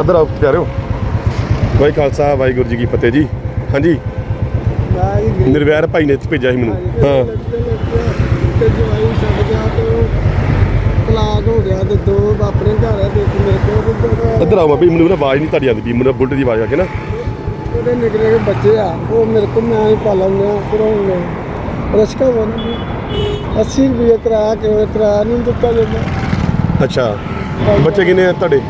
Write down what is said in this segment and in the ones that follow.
Other ਆਓ ਪਿਆਰਿਓ। ਵਾਹਿ ਖਾਲਸਾ ਵਾਹਿਗੁਰੂ ਜੀ ਕੀ ਫਤਿਹ ਜੀ। ਹਾਂਜੀ। ਨਿਰਵੈਰ ਭਾਈ ਨੇ ਇੱਥੇ ਭੇਜਿਆ ਸੀ ਮੈਨੂੰ। ਹਾਂ। ਤੇ ਜਵਾਈ ਛੱਡ ਗਿਆ ਤੇ ਉਹ ਤਲਾਕ ਹੋ ਗਿਆ ਤੇ ਦੋ ਆਪਣੇ ਘਰ ਆ ਤੇ ਇੱਕ ਮੇਰੇ ਕੋਲ ਤੇ ਅਦਰ ਆਓ ਬਾਬੀ ਮੈਨੂੰ ਨਾ ਆਵਾਜ਼ ਨਹੀਂ ਤੁਹਾਡੀ ਆਉਂਦੀ ਵੀ ਮੈਨੂੰ ਬੁਲਟ ਦੀ ਆਵਾਜ਼ ਆ ਕੇ ਨਾ। ਉਹਦੇ ਨਿਕਲੇ ਕੇ ਬੱਚੇ ਆ ਉਹ ਮੇਰੇ ਕੋਲ ਮੈਂ ਹੀ ਪਾਲਣ ਲਿਆ ਕਰਾਉਂਗਾ ਰਸਕਾ ਬਣ 80 ਰੁਪਏ ਕਿਰਾਇਆ ਕਿਵੇਂ ਕਿਰਾਇਆ ਨਹੀਂ ਦਿੱਤਾ ਜਾਂਦਾ। ਅੱਛਾ। ਬੱਚੇ ਕਿੰਨੇ ਆ ਤੁਹਾਡੇ?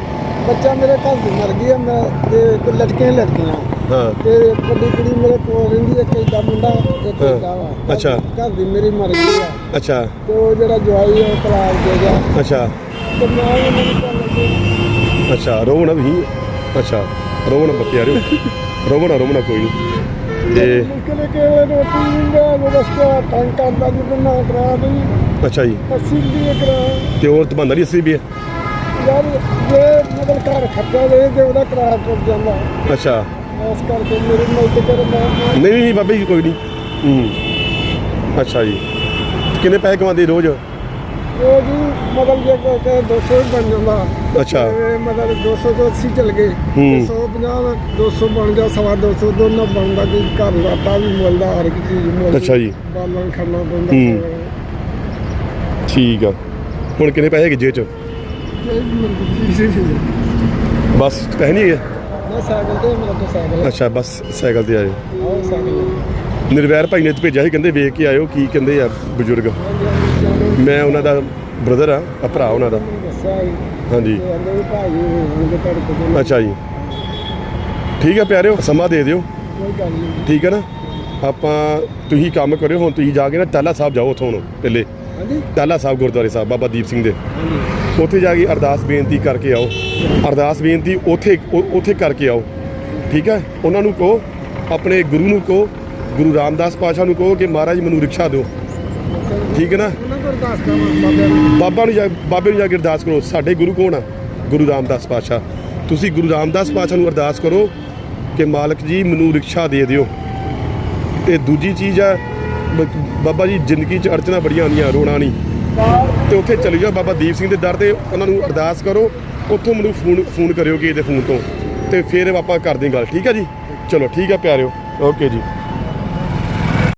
ਬੱਚਾ ਮੇਰੇ ਘਰ ਦੀ ਮਰ ਗਈ ਆ ਮੈਂ ਤੇ ਇੱਕ ਲੜਕੀਆਂ ਹੀ ਲੜਕੀਆਂ। ਹਾਂ। ਤੇ ਵੱਡੀ ਕੁੜੀ ਮੇਰੇ ਕੋਲ ਰਹਿੰਦੀ ਹੈ ਇੱਕ ਦਾ ਮੁੰਡਾ ਇੱਕ ਹਾਂ। ਦਾ ਵਾ। ਅੱਛਾ। ਘਰ ਦੀ ਮੇਰੀ ਮਰ ਗਈ ਆ। ਅੱਛਾ। ਤੇ ਉਹ ਜਿਹੜਾ ਜਵਾਈ ਹੈ ਤਲਾਕ ਦੇ ਗਿਆ। ਅੱਛਾ। ਤੇ ਮੈਂ ਉਹ ਮੈਨੂੰ ਚੱਲ ਲੱਗੀ। ਅੱਛਾ ਰੋਵਣਾ ਤੁਸੀਂ ਅੱਛਾ ਰੋਵਣਾ ਬੱਤੇ ਆ ਰਹੇ ਰੋਵਣਾ ਰੋਵਣਾ ਕੋਈ ਨਹੀਂ। ਤੇ ਮੁਸ਼ਕਿਲ ਕੇ ਰੋਟੀ ਦਿੰਦਾ ਉਹ ਰਸਤਾ ਤੰਗ ਕਰਦਾ ਜਦੋਂ ਨਾ ਕਰਾ ਦੇ ਅੱਛਾ ਜੀ। 80 ਰੁਪਏ ਕਰਾ। ਤੇ ਹੋਰ ਤਾਂ ਬੰਦਾ ਨਹੀਂ 80 ਰੁਪਏ? ਯਾਰ ਜੇ ਮਤਲਬ ਘਰ ਖਰਚਾ ਦੇ ਤੇ ਉਹਦਾ ਕਿਰਾਇਆ ਟੁੱਟ ਜਾਂਦਾ। ਅੱਛਾ। ਇਸ ਕਰਕੇ ਮੇਰੀ ਮਦਦ ਕਰ ਮੈਂ ਮੈਂ- ਨਹੀਂ ਨਹੀਂ ਬਾਬੇ ਜੀ ਕੋਈ ਨਹੀਂ। ਹੂੰ। ਅੱਛਾ ਜੀ। ਕਿੰਨੇ ਪੈਸੇ ਕਮਾਉਂਦੇ ਰੋਜ਼? ਉਹ ਜੀ ਮਤਲਬ ਜੇ ਕੋਈ ਕਹੇ 200 ਹੀ ਬਣ ਜਾਂਦਾ। ਅੱਛਾ। ਤੇ ਮਤਲਬ 200 ਤੋਂ 80 ਚਲ ਗਏ। ਹੂੰ। 150 200 ਬਣ ਗਿਆ ਸਵਾ 200 ਦੋਨਾਂ ਬਣਦਾ ਕੋਈ ਘਰ ਦਾ ਆਟਾ ਵੀ ਮੁੱਲਦਾ ਹਰ ਇੱਕ ਚੀਜ਼ ਮੁੱਲ ਅੱਛਾ ਜੀ। ਬਾਲਣ ਖੜਨਾ ਹੂੰ। ਪੈਂਦਾ ਠੀਕ ਆ। ਹੁਣ ਕਿੰਨੇ ਪੈਸੇ ਹੈਗੇ 'ਚ? ਬਸ ਪੈਸੇ ਨਹੀਂ ਹੈਗੇ? ਸਾਈਕਲ ਤੇ ਮੇਰਾ ਤਾਂ ਸਾਈਕਲ ਹੈ ਅੱਛਾ ਬਸ ਸਾਈਕਲ ਤੇ ਆਏ ਆਹ ਸਾਈਕਲ ਹੈ। ਨਿਰਵੈਰ ਭਾਈ ਨੇ ਤੇ ਭੇਜਿਆ ਸੀ ਕਹਿੰਦੇ ਵੇਖ ਕੇ ਆਇਓ ਕੀ ਕਹਿੰਦੇ ਆ ਬਜ਼ੁਰਗ। ਮੈਂ ਉਹਨਾਂ ਦਾ ਬ੍ਰਦਰ ਆ ਆ ਭਰਾ ਉਹਨਾਂ ਦਾ। ਦੱਸਿਆ ਹਾਂਜੀ। ਤੇ ਅੰਦਰ ਵੀ ਭਾਈ ਹੋਣਗੇ ਤੁਹਾਡੇ ਕੋਲ। ਅੱਛਾ ਜੀ। ਠੀਕ ਹੈ ਪਿਆਰਿਓ ਸਮਾਂ ਦੇ ਦਿਓ। ਕੋਈ ਗੱਲ ਨਹੀਂ। ਠੀਕ ਹੈ ਨਾ? ਆਪਾਂ ਤੁਸੀਂ ਕੰਮ ਕਰਿਓ ਹੁਣ ਤੁਸੀਂ ਜਾ ਕੇ ਨਾ ਟਾਲਾ ਸਾਹਿਬ ਜਾਓ ਉੱਥੋਂ ਹੁਣ ਪਹਿਲੇ ਹਾਂਜੀ। ਟਾਲਾ ਸਾਹਿਬ ਗੁਰਦੁਆਰੇ ਸਾਹਿਬ ਬਾਬਾ ਦੀਪ ਸਿੰਘ ਦੇ। ਉੱਥੇ ਜਾ ਕੇ ਅਰਦਾਸ ਬੇਨਤੀ ਕਰਕੇ ਆਓ। ਅਰਦਾਸ ਬੇਨਤੀ ਉੱਥੇ ਉੱਥੇ ਕਰਕੇ ਆਓ। ਠੀਕ ਹੈ? ਉਹਨਾਂ ਨੂੰ ਕਹੋ ਆਪਣੇ ਗੁਰੂ ਨੂੰ ਕਹੋ ਗੁਰੂ ਰਾਮਦਾਸ ਪਾਸ਼ਾ ਨੂੰ ਕਹੋ ਕਿ ਮਹਾਰਾਜ ਮੈਨੂੰ ਰਿਕਸ਼ਾ ਦਿਓ। ਠੀਕ ਹੈ ਨਾ? ਬਾਬਾ ਨੂੰ ਜਾ ਬਾਬੇ ਨੂੰ ਜਾ ਕੇ ਅਰਦਾਸ ਕਰੋ ਸਾਡੇ ਗੁਰੂ ਕੌਣ ਆ? ਗੁਰੂ ਰਾਮਦਾਸ ਪਾਸ਼ਾ ਤੁਸੀਂ ਗੁਰੂ ਰਾਮਦਾਸ ਪਾਸ਼ਾ ਨੂੰ ਅਰਦਾਸ ਕਰੋ ਕਿ ਮਾਲਕ ਜੀ ਮੈਨੂੰ ਰਿਕਸ਼ਾ ਦੇ ਦਿਓ। ਤੇ ਦੂਜੀ ਚੀਜ਼ ਆ ਬਾਬਾ ਜੀ, ਜ਼ਿੰਦਗੀ 'ਚ ਅੜਚਣਾ ਬੜੀਆਂ ਆਉਂਦੀਆਂ, ਰੋਣਾ ਨਹੀਂ। ਤੇ ਉੱਥੇ ਚਲੇ ਜਾਓ ਬਾਬਾ ਦੀਪ ਸਿੰਘ ਦੇ ਦਰ ਤੇ, ਉਹਨਾਂ ਨੂੰ ਅਰਦਾਸ ਕਰੋ। ਉੱਥੋਂ ਮੈਨੂੰ ਫੋਨ ਫੋਨ ਕਰਿਓ ਕਿਸੇ ਦੇ ਫੋਨ ਤੋਂ। ਤੇ ਫਿਰ ਆਪਾਂ ਕਰਦੇ ਗੱਲ, ਠੀਕ ਹੈ ਜੀ? ਚਲੋ, ਠੀਕ ਆ ਪਿਆਰਿਓ। ਓਕੇ ਜੀ।